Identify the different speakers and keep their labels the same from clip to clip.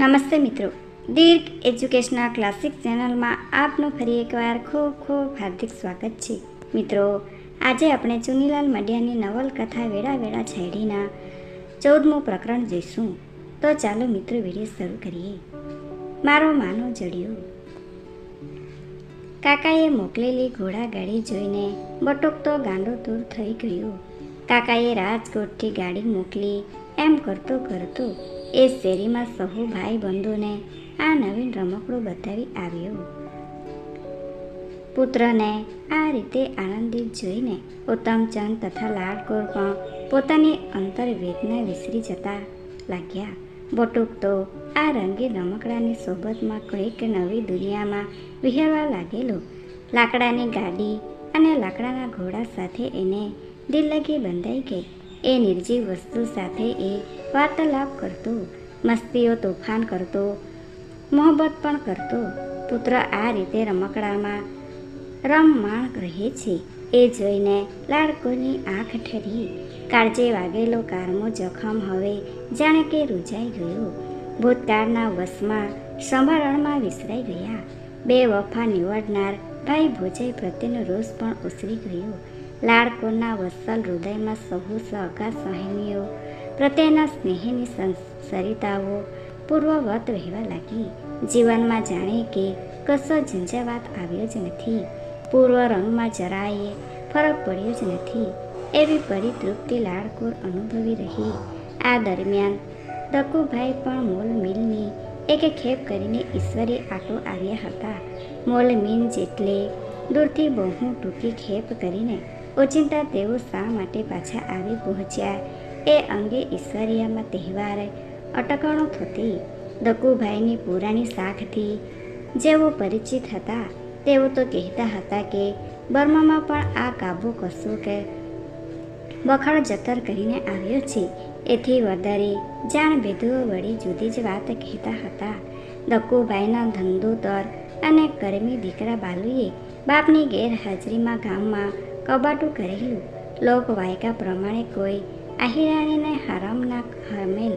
Speaker 1: નમસ્તે મિત્રો. દીર્ઘ educational classic ચેનલમાં આપનું ફરી એકવાર ખૂબ ખૂબ હાર્દિક સ્વાગત છે. મિત્રો, આજે આપણે ચુનીલાલ મડિયાની નવલકથા વેળા વેળા છેડીના ચૌદમું પ્રકરણ જોઈશું. તો ચાલો મિત્રો વીડિયો શરૂ કરીએ. મારો માનો જડ્યો. કાકાએ મોકલેલી ઘોડાગાડી જોઈને બટુક તો ગાંડો દૂર થઈ ગયો. કાકાએ રાજકોટથી ગાડી મોકલી, એમ કરતો કરતો એ શેરીમાં સહુ ભાઈ બંધુને આ નવીન રમકડું બતાવી આવ્યો. પુત્રને આ રીતે આનંદિત જોઈને ઉત્તમચંદ તથા લાડકોર પણ પોતાની અંતરવેદના વિસરી જતા લાગ્યા. બોટુક, તો આ રંગીન રમકડાની સોબતમાં કંઈક નવી દુનિયામાં વિહરવા લાગેલો? લાકડાની ગાડી અને લાકડાના ઘોડા સાથે એને દિલ્લગી બંધાઈ ગઈ. એ નિર્જીવ વસ્તુ સાથે એ વાર્તાલાપ કરતો, મસ્તીઓ તોફાન કરતો, મોહબ્બત પણ કરતો. પુત્ર આ રીતે રમકડામાં રમમાણ રહે છે. એ જોઈને લાડકોની આંખ ઠરી. કાળજે વાગેલો કારમો જખમ હવે જાણે કે રૂજાઈ ગયો. ભૂતકાળના વશમાં સંભારણમાં વિસરાઈ ગયા. બે વફા નિવડનાર ભાઈ ભોજાઈ પ્રત્યેનો રોષ પણ ઉસરી ગયો. લાડકોના વત્સલ હૃદયમાં સહુ સહકાર સહેનીઓ પ્રત્યેના સ્નેહની સં- સરિતાઓ, પૂર્વવત રહેવા લાગી. જીવનમાં જાણે કે કશો ઝંઝાવાત આવ્યો જ નથી. પૂર્વ રંગમાં જરાયે ફરક પડ્યો જ નથી. એવી પરિતૃપ્તિ લાડકોર અનુભવી રહી. આ દરમિયાન દકુભાઈ પણ મોલ મિલની એક ખેપ કરીને ઈશ્વરી આટો આવ્યા હતા. મોલ મિલ જેટલે દૂરથી બહુ ટૂંકી ખેપ કરીને ઓચિંતા તેઓ શા માટે પાછા આવી પહોંચ્યા? એ અંગે ઈશ્વરિયામાં તહેવાર, અટકણો થતી, દકુભાઈની પુરાણી શાખથી જેઓ પરિચિત હતા, તેઓ તો કહેતા હતા કે બર્મામાં પણ આ કાબુ કશું કે બખડ જતર કરીને આવ્યો છે. એથી વધારે જાણ ભેદુઓ વળી જુદી જ વાત કહેતા હતા. દક્કુભાઈના ધંધોતર અને કર્મી દીકરા બાલુએ બાપની ગેરહાજરીમાં ગામમાં કબાટું કરેલું. લોકવાયકા પ્રમાણે કોઈ આહિરાણીને હરમના હરમેલ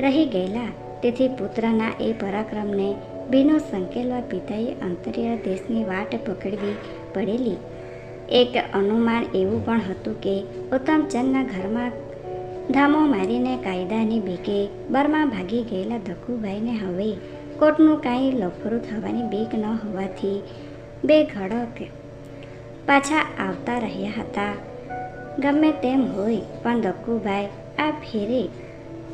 Speaker 1: રહી ગયેલા. તેથી પુત્રના એ પરાક્રમને બીનો સંકેલવા પિતાએ અંતરિયાળ દેશની વાટ પકડવી પડેલી. એક અનુમાન એવું પણ હતું કે, ઉત્તમચંદના ઘરમાં ધામો મારીને કાયદાની બીકે બરમાં ભાગી ગયેલા ધકુભાઈને હવે કોટનું કાંઈ લફરું થવાની બીક ન હોવાથી બે ઘડક પાછા આવતા રહ્યા હતા. ગમે તેમ હોય, પણ દક્કુભાઈ આ ફેરે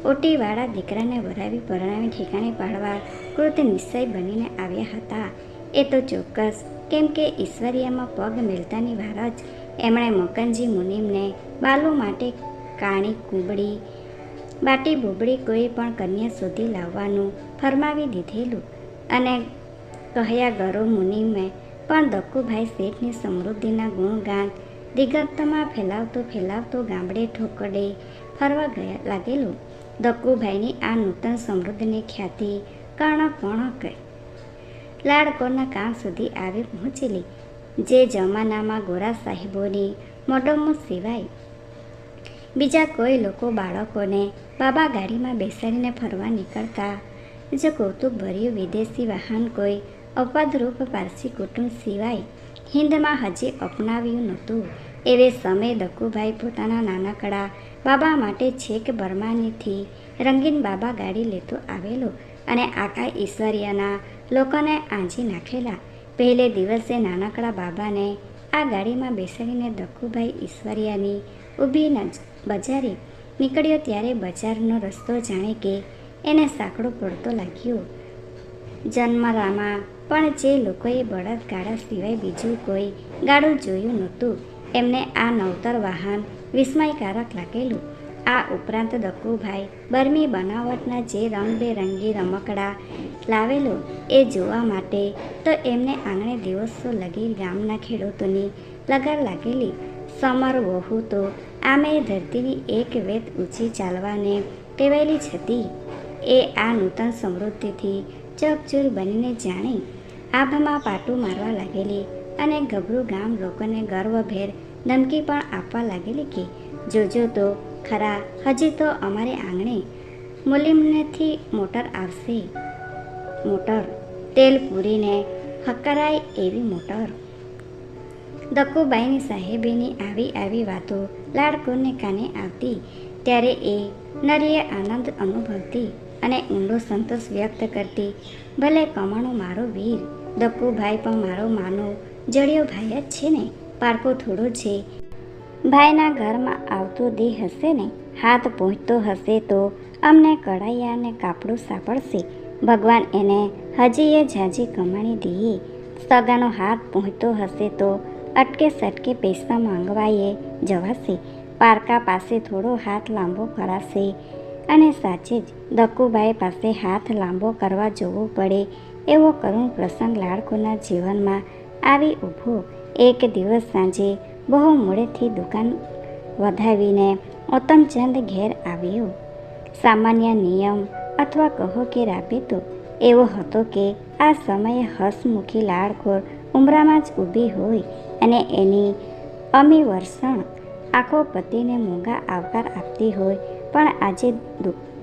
Speaker 1: ઓટીવાળા દીકરાને વરાવી પરણાવી ઠેકાણે પાડવા કૃત નિશ્ચય બનીને આવ્યા હતા. એ તો ચોક્કસ, કેમ કે ઈશ્વરિયામાં પગ મેલતાની વાર જ એમણે મકનજી મુનિમને બાલુ માટે કાણી કુંબડી બાટી બોબડી કોઈ પણ કન્યા શોધી લાવવાનું ફરમાવી દીધેલું અને કહ્યા, ગરો મુનિમે પણ દક્કુભાઈ શેઠની સમૃદ્ધિના ગુણગાન દિગંતમાં ફેલાવતો ફેલાવતો ગામડે ઠોકડે ફરવા ગયા લાગેલું. દક્કુભાઈની આ નૂતન સમૃદ્ધિની ખ્યાતિ કર્ણપણક લાડકોના કામ સુધી આવી પહોંચેલી. જે જમાનામાં ગોરા સાહેબોની મોડમો સિવાય. બીજા કોઈ લોકો બાળકોને બાબા ગાડીમાં બેસાડીને ફરવા નીકળતા જો કૌતુકભર્યું વિદેશી વાહન કોઈ અપવાદરૂપ પારસી કુટુંબ સિવાય હિન્દમાં હજી અપનાવ્યું નહોતું. એવે સમય દક્કુભાઈ પોતાના નાનકડા બાબા માટે છેક બર્માનીથી રંગીન બાબા ગાડી લેતો આવેલો અને આખા ઈશ્વરિયાના લોકોને આંજી નાખેલા. પહેલે દિવસે નાનકડા બાબાને આ ગાડીમાં બેસાડીને દક્કુભાઈ ઈશ્વરિયાની ઊભી બજારે નીકળ્યો ત્યારે બજારનો રસ્તો જાણે કે એને સાંકડો પડતો લાગ્યો. જન્મરામાં પણ જે લોકોએ બળદ ગાડા સિવાય બીજું કોઈ ગાડું જોયું નહોતું, એમને આ નવતર વાહન વિસ્મયકારક લાગેલું. આ ઉપરાંત દક્કુભાઈ બર્મી બનાવટના જે રંગબેરંગી રમકડા લાવેલો એ જોવા માટે તો એમને આંગણે દિવસો લગી ગામના ખેડૂતોની લગાર લાગેલી. સમર વહુ તો આમે ધરતીની એક વેત ઊંચી ચાલવાને ટેવાયેલી જ હતી. એ આ નૂતન સમૃદ્ધિથી ચકચૂર બનીને જાણે આભમાં પાટું મારવા લાગેલી અને ગભરું ગામ લોકોને ગર્વભેર ધમકી પણ આપવા લાગેલી કે જોજો તો ખરા, હજી તો અમારે આંગણે મુલિમનેથી મોટર આવશે. મોટર, તેલ પૂરીને હકરાય એવી મોટર. દક્કુબાઈની સાહેબીની આવી આવી વાતો લાડકોને કાને આવતી, ત્યારે એ નરીએ આનંદ અનુભવતી અને ઊંડો સંતોષ વ્યક્ત કરતી, ભલે કમણો મારો વીર દક્કુભાઈ પણ મારો માનો જડિયો ભાઈ જ છે ને, પારકો થોડો છે. ભાઈના ઘરમાં આવતો દેહ હશે ને, હાથ પહોંચતો હશે તો અમને કડાઈયાને કાપડું સાંપડશે ભગવાન એને હજી એ ઝાઝી કમાણી દઈએ. સગાનો હાથ પહોંચતો હશે તો અટકે સટકે પૈસા માંગવાએ જવાશે. પારકા પાસે થોડો હાથ લાંબો કરાશે. અને સાચે જ દક્કુભાઈ પાસે હાથ લાંબો કરવા જવું પડે. એવો કરુણ પ્રસંગ લાડકોના જીવનમાં આવી ઊભો એક દિવસ સાંજે બહુ મોડેથી દુકાન વધાવીને ઉત્તમચંદ ઘેર આવ્યો. સામાન્ય નિયમ અથવા કહો કે રાબેતો એવો હતો કે આ સમયે હસમુખી લાડકોર ઉમરામાં જ ઊભી હોય અને એની અમી વર્ષણ આખો પતિને મોંઘા આવકાર આપતી હોય. પણ આજે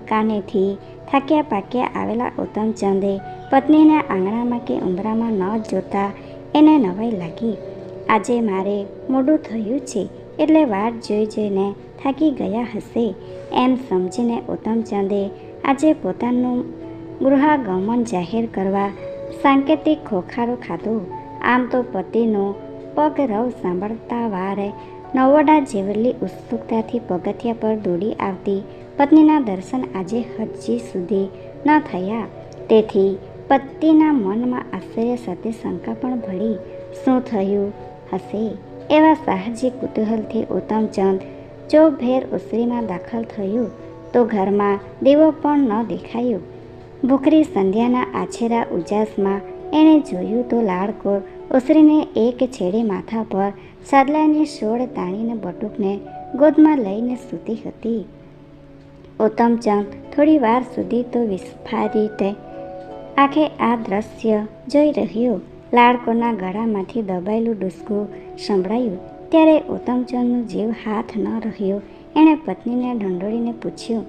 Speaker 1: દુકાનેથી થાક્યા પાક્યા આવેલા ઉત્તમચંદે પત્નીને આંગણામાં કે ઉંબરામાં ન જોતા એને નવાઈ લાગી. આજે મારે મોડું થયું છે એટલે વાટ જોઈ જોઈને થાકી ગયા હશે એમ સમજીને ઉત્તમચંદે આજે પોતાનું ગૃહાગમન જાહેર કરવા સાંકેતિક ખોખારો ખાધો. આમ તો પતિનો પગ રવ સાંભળતા વારે નવોડા જેવલી ઉત્સુકતાથી પગથિયા પર દોડી આવતી પત્નીના દર્શન આજે હજી સુધી ન થયા. તેથી પતિના મનમાં આશ્ચર્ય સાથે શંકા પણ ભળી, શું થયું હશે? એવા સાહજિક કુતૂહલથી ઉત્તમચંદ જો ભેર ઉસરીમાં દાખલ થયું, તો ઘરમાં દીવો પણ ન દેખાયો. ભૂખરી સંધ્યાના આછેરા ઉજાસમાં એણે જોયું તો લાડકોર ઉસરીને એક છેડે માથા પર સાદલાની સોળ તાણીને બટુકને ગોદમાં લઈને સૂતી હતી. ઉત્તમચંદ થોડી વાર સુધી તો વિસ્ફારી તે આખે આ દ્રશ્ય જોઈ રહ્યો. લાડકોના ગળામાંથી દબાયેલું ડૂસકું સંભળાયું. ત્યારે ઉત્તમચંદનો જીવ હાથ ન રહ્યો. એણે પત્નીને ઢંઢોળીને પૂછ્યું,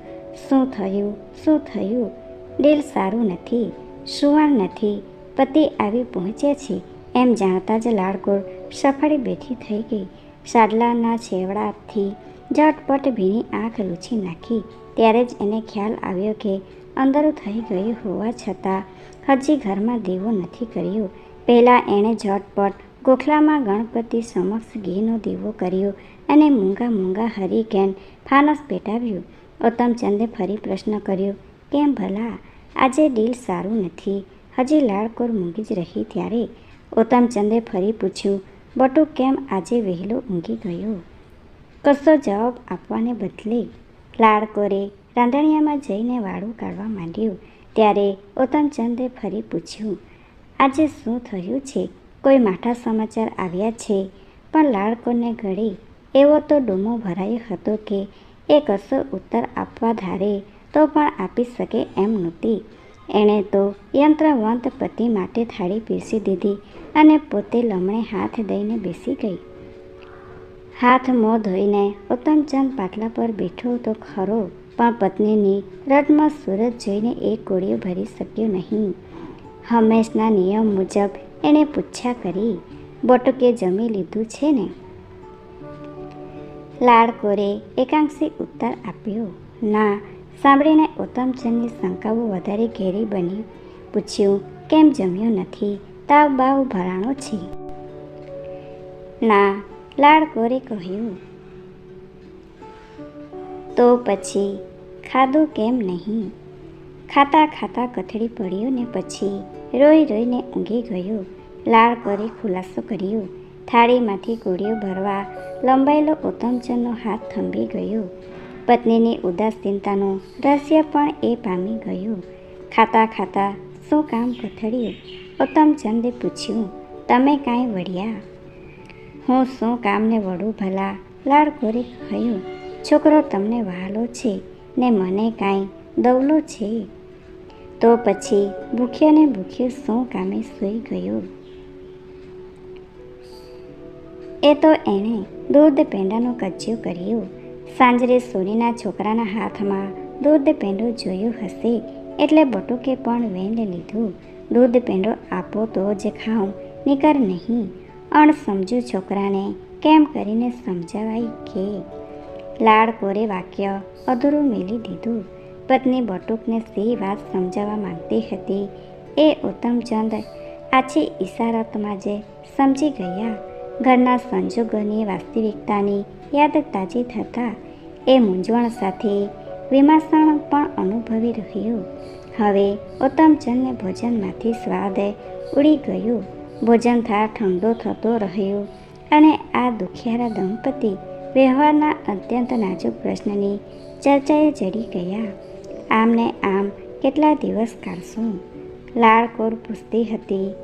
Speaker 1: શું થયું? શું થયું? દિલ સારું નથી સુવાણ નથી, પતિ આવી પહોંચે છે. એમ જાણતા જ લાડકોર સફાળી બેઠી થઈ ગઈ. સાદલાના છેવડાથી ઝટપટ ભીની આંખ લૂછી નાખી. ત્યારે જ એને ખ્યાલ આવ્યો કે અંદરું થઈ ગયું હોવા છતાં હજી ઘરમાં દીવો નથી કર્યો. પહેલાં એણે ઝટપટ ગોખલામાં ગણપતિ સમક્ષ ઘીનો દીવો કર્યો અને મૂંગા મૂંગા હરિકેન ફાનસ પેટાવ્યું. ઉત્તમચંદે ફરી પ્રશ્ન કર્યો, કેમ ભલા? આજે ડીલ સારું નથી. હજી લાળકોર મૂંઘી જ રહી ત્યારે? ઉત્તમચંદે ફરી પૂછ્યું, બટુ કેમ આજે વહેલો ઊંઘી ગયો? કશો જવાબ આપવાને બદલે લાડકોરે રાંધણિયામાં જઈને વાળું કાઢવા માંડ્યું. ત્યારે ઉત્તમચંદે ફરી પૂછ્યું, આજે શું થયું છે? કોઈ માઠા સમાચાર આવ્યા છે? પણ લાડકોને ઘડી એવો તો ડૂમો ભરાયો હતો કે એ કશો ઉત્તર આપવા ધારે તો પણ આપી શકે એમ નહોતી. એણે તો યંત્રવંત પતિ માટે થાળી પીરસી દીધી અને પોતે લમણે હાથ દઈને બેસી ગઈ. હાથ મોં ધોઈને ઉત્તમચંદ પાટલા પર બેઠો તો ખરો, પણ પત્નીની રટમાં સુરત જોઈને એ કોળીઓ ભરી શક્યો નહીં. હંમેશના નિયમ મુજબ એણે પૂછ્યા કરી બટુકે જમી લીધું છે ને? લાડકોરે એકાંક્ષી ઉત્તર આપ્યો. ના, સાંભળીને ઉત્તમચંદની શંકાઓ વધારે ઘેરી બની. પૂછ્યું, કેમ જમ્યો નથી? તાવ બાવ ભરાણો છે. ના લાડકોરે કહ્યું. તો પછી ખાધું કેમ નહીં? ખાતા ખાતા કથળી પડ્યો ને પછી રોઈ રોઈને ઊંઘી ગયો. લાળકોરે ખુલાસો કર્યો. થાળીમાંથી કોળીઓ ભરવા લંબાયેલો ઉત્તમચંદનો હાથ થંભી ગયો. પત્નીની ઉદાસીનતાનું રહસ્ય પણ એ પામી ગયું. ખાતા ખાતા શું કામ કથળ્યું? ઉત્તમચંદે પૂછ્યું, તમે કાંઈ વળ્યા હું શું કામને વળું ભલા? લાડકોરે કહ્યું છોકરો તમને વહાલો છે ને મને કાંઈ દવલો છે? તો પછી ભૂખ્યો ને ભૂખ્યો શું કામે સૂઈ ગયો? એ તો એણે દૂધ પેંડાનો કજ્જો કર્યો. સાંજરે સોનીના છોકરાના હાથમાં દૂધ પેંડો જોયું હશે એટલે બટુકે પણ વેંદ લીધું. દૂધ પેંડો આપો તો જ ખાઉં, નીકર નહીં. અણસમજુ છોકરાને કેમ કરીને સમજાવાય કે લાડ કોરે વાક્ય અધૂરું મેલી દીધું. પત્ની બટુકને સી વાત સમજાવવા માંગતી હતી. એ ઉત્તમચંદ આછી ઈશારતમાં જે સમજી ગયા. ઘરના સંજોગોની વાસ્તવિકતાની યાદ તાજી થતાં એ મૂંઝવણ સાથે વિમાસણ પણ અનુભવી રહ્યું. હવે ઉત્તમચંદને ભોજનમાંથી સ્વાદ ઉડી ગયો. ભોજન થાળ ઠંડો થતો રહ્યો અને આ દુખિયારા દંપતી વ્યવહારના અત્યંત નાજુક પ્રશ્નની ચર્ચાએ ચડી ગયા. આમને આમ કેટલા દિવસ કાઢશું લાળકોર પૂછતી હતી.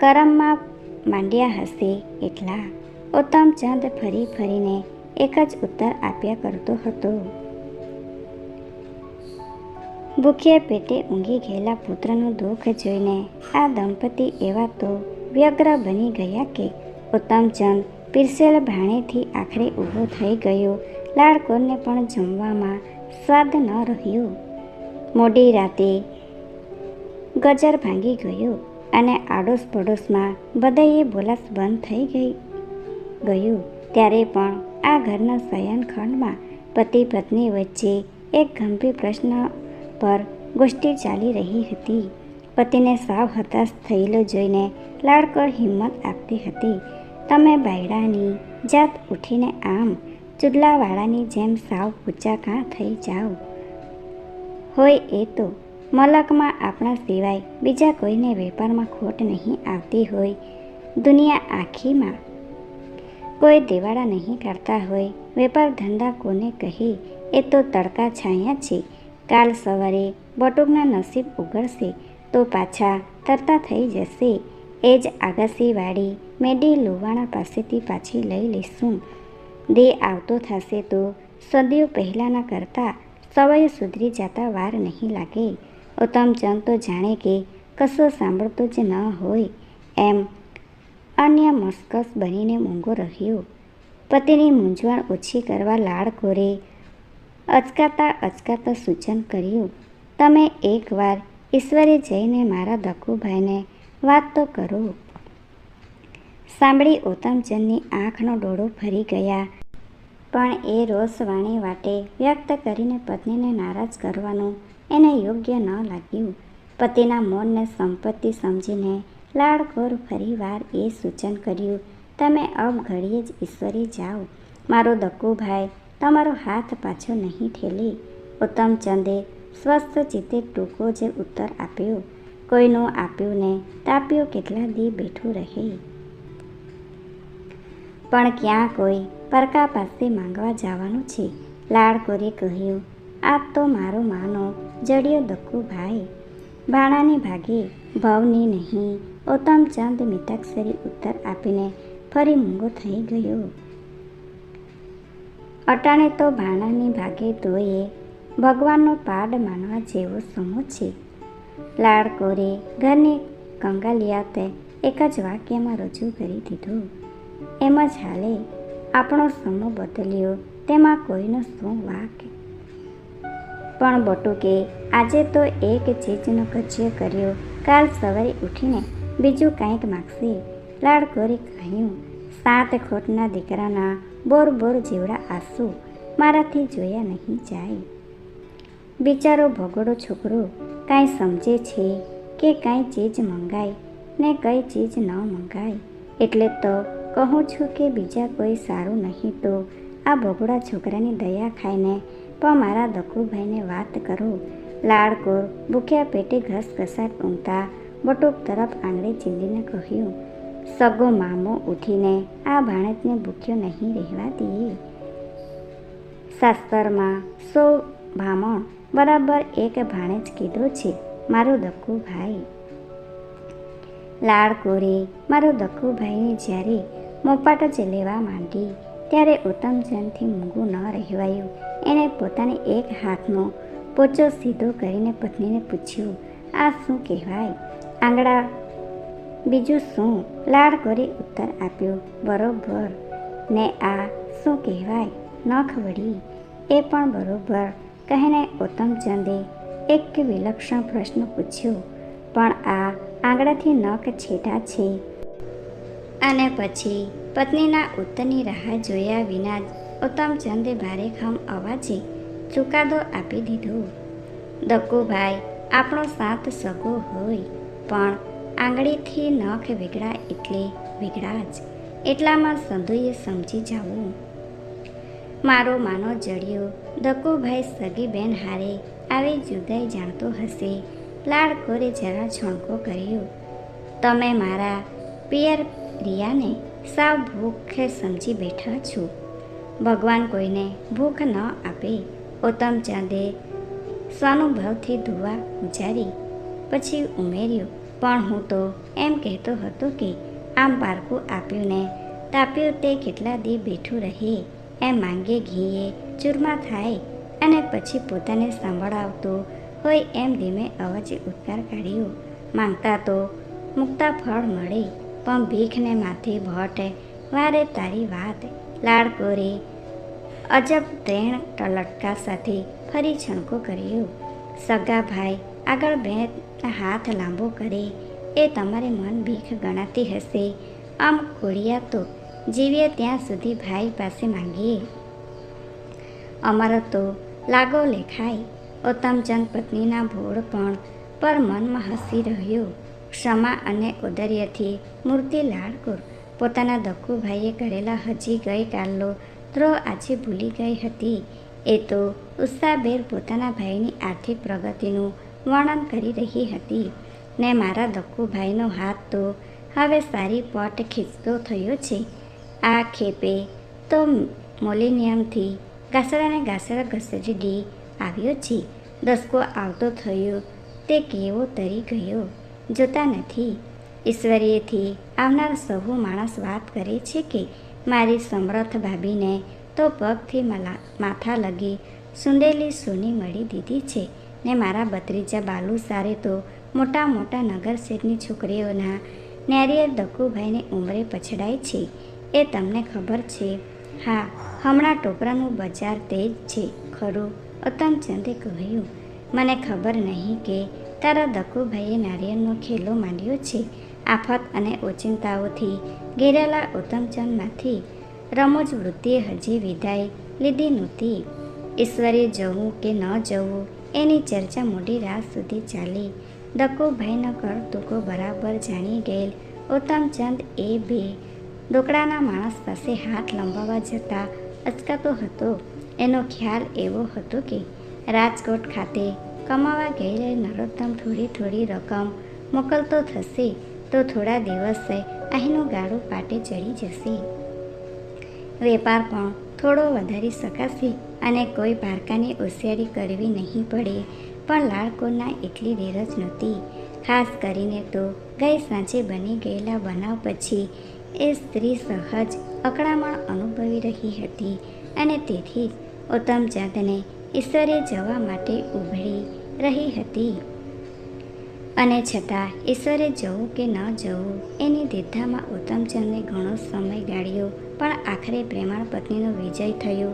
Speaker 1: કરમમાં માંડ્યા હશે એટલા ઉત્તમચંદ ફરી ફરીને એક જ ઉત્તર આપ્યા કરતો હતો. ભૂખ્યા પેટે ઊંઘી ગયેલા પુત્રનું દુઃખ જોઈને આ દંપતી એવા તો વ્યગ્ર બની ગયા કે ઉત્તમચંદ પીરસેલ ભાણેથી આખરે ઊભો થઈ ગયો. લાડકોરને પણ જમવામાં સ્વાદ ન રહ્યો. મોડી રાતે ગજર ભાંગી ગયો અને આડોશ પડોશમાં બધાએ બોલાસ બંધ થઈ ગઈ ગયું. ત્યારે પણ આ ઘરના શયનખંડમાં પતિ પત્ની વચ્ચે એક ગંભીર પ્રશ્ન પર ગોષ્ઠી ચાલી રહી હતી. પતિને સાવ હતાશ થયેલો જોઈને લાડકર હિંમત આપતી હતી. તમે બાયડાની જાત ઉઠીને આમ ચૂડલાવાળાની જેમ સાવ ઊંચા કાં થઈ જાઓ? હોય એ તો મલકમાં આપણા સિવાય બીજા કોઈને વેપારમાં ખોટ નહીં આવતી હોય. દુનિયા આખીમાં કોઈ દિવાળા નહીં કરતા હોય. વેપાર ધંધા કોને કહી? એ તો તડકા છાયા છે. કાલ સવારે બટુકના નસીબ ઉઘડશે તો પાછા તરતા થઈ જશે. એ જ આગાસીવાળી મેડી લોવાણા પાસેથી પાછી લઈ લઈશું. દે આવતો થશે તો સદીઓ પહેલાંના કરતાં સવાય સુધરી જતા વાર નહીં લાગે. ઉત્તમચંદ તો જાણે કે કશો સાંભળતો જ ન હોય. એમ અન્ય મસ્કસ બનીને મૂંગો રહ્યો. પતિની મૂંઝવણ ઓછી કરવા લાડ કોરે અચકાતા અચકાતા સૂચન કર્યું. તમે એકવાર ઈશ્વરે જઈને મારા દકુભાઈને વાત તો કરો. સાંભળી ઉત્તમચંદની આંખનો ડોળો ફરી ગયા. પણ એ રોષવાણી વાટે વ્યક્ત કરીને પત્નીને નારાજ કરવાનું એને યોગ્ય ન લાગ્યું. પતિના મૌનને સંપત્તિ સમજીને લાડકોર ફરીવાર એ સૂચન કર્યું, તમે અબ ઘડીએ જ ઈશ્વરી જાઓ. મારો દક્કુભાઈ તમારો હાથ પાછો નહીં ઠેલે. ઉત્તમચંદે સ્વસ્થ ચિત્તે ટૂંકો જે ઉત્તર આપ્યો. કોઈનો આપ્યું ને તાપ્યો કેટલા દી બેઠું રહે. પણ ક્યાં કોઈ પરકા પાસે માંગવા જવાનું છે? લાડકોરે કહ્યું આ તો મારો માનો જડિયો દક્કુભાઈ ભાણાની ભાગે ભાવની નહીં ઉત્તમચંદ મિતાક્ષરી ઉત્તર આપીને ફરી મૂંગો થઈ ગયો. અટાણે તો ભાણાની ભાગે તો એ ભગવાનનો પાડ માનવા જેવો સમૂહ છે. લાડકોરે ઘરની કંગાલિયાતે એક જ વાક્યમાં રજૂ કરી દીધું. એમ જ હાલે, આપણો સમૂહ બદલ્યો, તેમાં કોઈનો શું વાક? પણ બટુકે આજે તો એક ચીજનો કજ્ય કર્યો, કાલ સવારે ઉઠીને બીજું કાંઈક માગશે. લાડકોરે કહ્યું, સાત ખોટના દીકરાના બોર બોર જેવડા આંસુ મારાથી જોયા નહીં જાય. બિચારો ભગડો છોકરો કાંઈ સમજે છે કે કાંઈ ચીજ મંગાય ને કઈ ચીજ ન મંગાય. એટલે તો કહું છું કે બીજા કોઈ સારું નહીં તો આ ભગોડા છોકરાની દયા ખાઈને પણ મારા દકુભાઈને વાત કરો. લાડકોર ભૂખ્યા પેટે ઘસ ઘસાટ ઊંઘતા બટુક તરફ આંગળી ચીંધીને કહ્યું સગો મામો ઉઠીને આ ભાણેજને ભૂખ્યો નહીં રહેવા દઈએ શાસ્ત્રમાં સો ભામણ બરાબર એક ભાણેજ કીધો છે, મારો દક્કુભાઈ લાડકોરે મારો દક્કુભાઈને જ્યારે મોપાટ જ લેવા માંડી, ત્યારે ઉત્તમચંદથી મૂંગું ન રહેવાયું. એણે પોતાને એક હાથનો પોચો સીધો કરીને પત્નીને પૂછ્યું, આ શું કહેવાય? આંગળા બીજું શું? લાડ કરી ઉત્તર આપ્યો. બરોબર. ને આ શું કહેવાય? નખ વળી એ પણ બરોબર. કહીને ઉત્તમચંદે એક વિલક્ષણ પ્રશ્ન પૂછ્યો. પણ આ આંગળાથી નખ છેટા છે. અને પછી પત્નીના ઉત્તરની રાહ જોયા વિના જ ઉત્તમચંદે ભારેખમ અવાજે ચુકાદો આપી દીધો. દક્કુભાઈ, આપણો સાથ સગો હોય, પણ આંગળીથી નખ વેગળા એટલે વેગળા જ. એટલામાં સંધુએ સમજી જવું. મારો માનો જડિયો દકુભાઈ સગી બેન હારે આવી જુદાઈ જાણતો હશે. લાડ કોરે જરા છણકો કર્યો. તમે મારા પિયર રિયાને સાવ ભૂખે સમજી બેઠા છો. ભગવાન કોઈને ભૂખ ન આપે. ઉત્તમચંદે સ્વાનુભવથી ધુવા ઉજારી. પછી ઉમેર્યું પણ હું તો એમ કહેતો હતો કે આમ પારકું આપ્યું ને તાપ્યું તે કેટલા દી બેઠું રહે, એમ માંગે ઘીએ ચૂરમા થાય અને પછી પોતાને સંભળાવતો હોય એમ ધીમે અવાજે ઉત્કાર કાઢ્યો. માંગતા તો મૂકતા ફળ મળે, પણ ભીખને માથે ભટ વારે તારી વાત. લાડકોરે અજબ ત્રેણ ટલટકા સાથે ફરી છણકો કર્યો. સગા ભાઈ આગળ બે હાથ લાંબો કરે, એ તમારે મન ભીખ ગણાતી હશે. આમ કોળિયા તો જીવીએ ત્યાં સુધી ભાઈ પાસે માંગીએ અમારો તો લાગો લેખાય ઉત્તમચંદ પત્નીના ભોળ પણ પર મનમાં હસી રહ્યો. ક્ષમા અને ઉદર્યથી મૂર્તિ લાડકોર પોતાના દક્કુભાઈએ કરેલા હજી ગઈકાલનો દ્રોહ આજે ભૂલી ગઈ હતી. એ તો ઉત્સાહભેર પોતાના ભાઈની આર્થિક પ્રગતિનું વર્ણન કરી રહી હતી. ને મારા દક્કુભાઈનો હાથ તો હવે સારી પટ ખીચતો થયો છે. આ ખેપે તો મોલિનિયમથી ઘાસડાને ઘાસડા ઘસડી આવ્યો છે. દસકો આવતો થયો. તે કેવો તરી ગયો. જોતા નથી. ઈશ્વરીયથી આવનાર સહુ માણસ વાત કરે છે કે, મારી સમર્થ ભાભીને તો પગથી માથા લગી સુંડેલી સોની મળી દીધી છે. ને મારા ભત્રીજા બાલુ સારે તો મોટા મોટા નગર શેઠની છોકરીઓના નેરિયર દક્કુભાઈને ઉંમરે પછડાય છે. એ તમને ખબર છે? હા, હમણાં ટોપરાનું બજાર તે જ છે. ખરું ઉત્તમચંદે કહ્યું. મને ખબર નહીં કે તારા દક્કુભાઈએ નારિયેળનો ખેલો માંડ્યો છે. આફત અને ઓચિંતાઓથી ઘેરેલા ઉત્તમચંદમાંથી રમૂજ વૃત્તિએ હજી વિદાય લીધી નહોતી. ઈશ્વરે જવું કે ન જવું એની ચર્ચા મોડી રાત સુધી ચાલી. દક્કુભાઈનો કર તુકો બરાબર જાણી ગયેલ. ઉત્તમચંદ એ બે ડોકડાના માણસ પાસે હાથ લંબાવવા જતાં અચકાતો હતો. એનો ખ્યાલ એવો હતો કે રાજકોટ ખાતે કમાવા ગયેલે નરોત્તમ થોડી થોડી રકમ મોકલતો થશે તો થોડા દિવસે અહીંનું ગાડું પાટે ચડી જશે. વેપાર પણ થોડો વધારી શકાશે. અને કોઈ પારકાની હોશિયારી કરવી નહીં પડે. પણ લાળકોના એટલી ધીરજ નહોતી. ખાસ કરીને તો ગઈ સાંજે બની ગયેલા બનાવ પછી એ સ્ત્રી સહજ અકળામણ અનુભવી રહી હતી અને તેથી જ ઉત્તમચંદને ઈશ્વરે જવા માટે ઉભરી રહી હતી. અને છતાં ઈશ્વરે જવું કે ન જવું એની દિદ્ધામાં ઉત્તમચંદને ઘણો સમય ગાળ્યો, પણ આખરે પ્રેમાળ પત્નીનો વિજય થયો.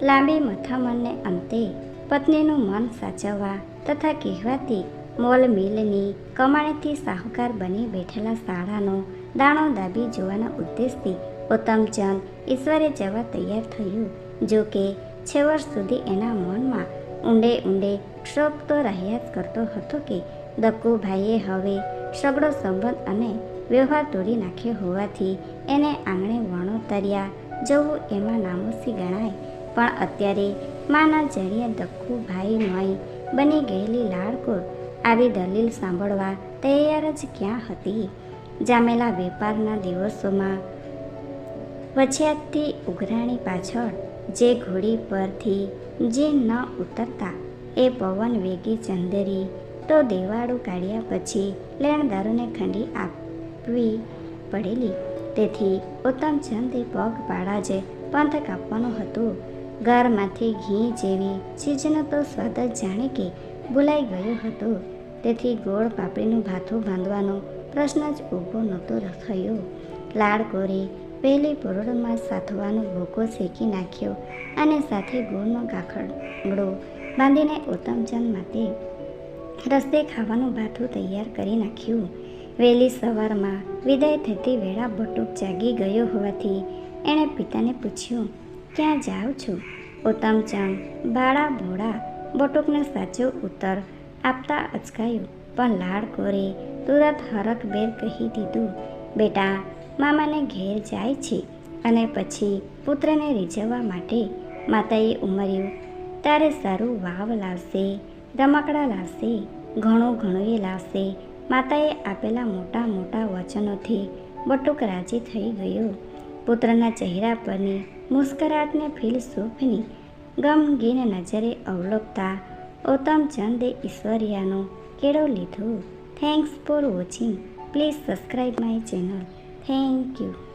Speaker 1: લાંબી મથામણને અંતે પત્નીનું મન સાચવવા તથા કહેવાતી મોલ મિલની કમાણીથી સાહુકાર બની બેઠેલા શાળાનો દાણો દાબી જોવાના ઉદ્દેશથી ઉત્તમચંદ ઈશ્વરે જવા તૈયાર થયું. જો કે છેવટ સુધી એના મનમાં ઊંડે ઊંડે ક્ષોભ તો રહ્યા જ કરતો હતો કે દક્કુભાઈએ હવે સગડો સંબંધ અને વ્યવહાર તોડી નાખ્યો હોવાથી એને આંગણે વણોતર્યા જવું એમાં નામોસી ગણાય. પણ અત્યારે માના જડિયા દક્કુભાઈમય બની ગયેલી લાડકોર. આવી દલીલ સાંભળવા તૈયાર જ ક્યાં હતી? જામેલા વેપારના દિવસોમાં વછિયાતથી ઉઘરાણી પાછળ જે ઘોડી પરથી જે ન ઉતરતા એ પવન વેગી ચંદેરી તો દેવાળું કાઢ્યા પછી લેણદારોને ખંડી આપવી પડેલી. તેથી ઉત્તમચંદે પગ પાડા જે પંથ કાપવાનું હતો. ઘરમાંથી ઘી જેવી ચીજનો તો સ્વાદ જ જાણે કે ભૂલાઈ ગયો હતો. તેથી ગોળ પાપડીનું ભાથું બાંધવાનો પ્રશ્ન જ ઊભો નહોતો થયો લાળ કોરી પહેલી પરોળમાં સાથવાનો ભૂકો શેકી નાખ્યો અને સાથે ગોળનો ગાખડો બાંધીને ઉત્તમચંદ માટે રસ્તે ખાવાનું ભાથું તૈયાર કરી નાખ્યું. વહેલી સવારમાં વિદાય થતી વેળા બટુક જાગી ગયો હોવાથી એણે પિતાને પૂછ્યું ક્યાં જાઉં છું? ઉત્તમચંદ બાળા ભોળા, બટુકને સાચો ઉત્તર આપતા અચકાયું. પણ લાડ કોરે, તુરત હરખભેર કહી દીધું, બેટા, મામાને ઘેર જાય છે અને પછી પુત્રને રીઝવવા માટે માતાએ ઉમર્યું. તારે સારું વાવ લાવશે, રમકડા લાવશે, ઘણું ઘણું એ લાવશે. માતાએ આપેલા મોટા મોટા વચનોથી બટુક રાજી થઈ ગયો. પુત્રના ચહેરા પરની મુસ્કરાટને ફિલસૂફની ગમગીન નજરે અવલોકતા ઉત્તમચંદે ઈશ્વરિયાનો કેળો લીધો. Thanks for watching please subscribe my channel thank you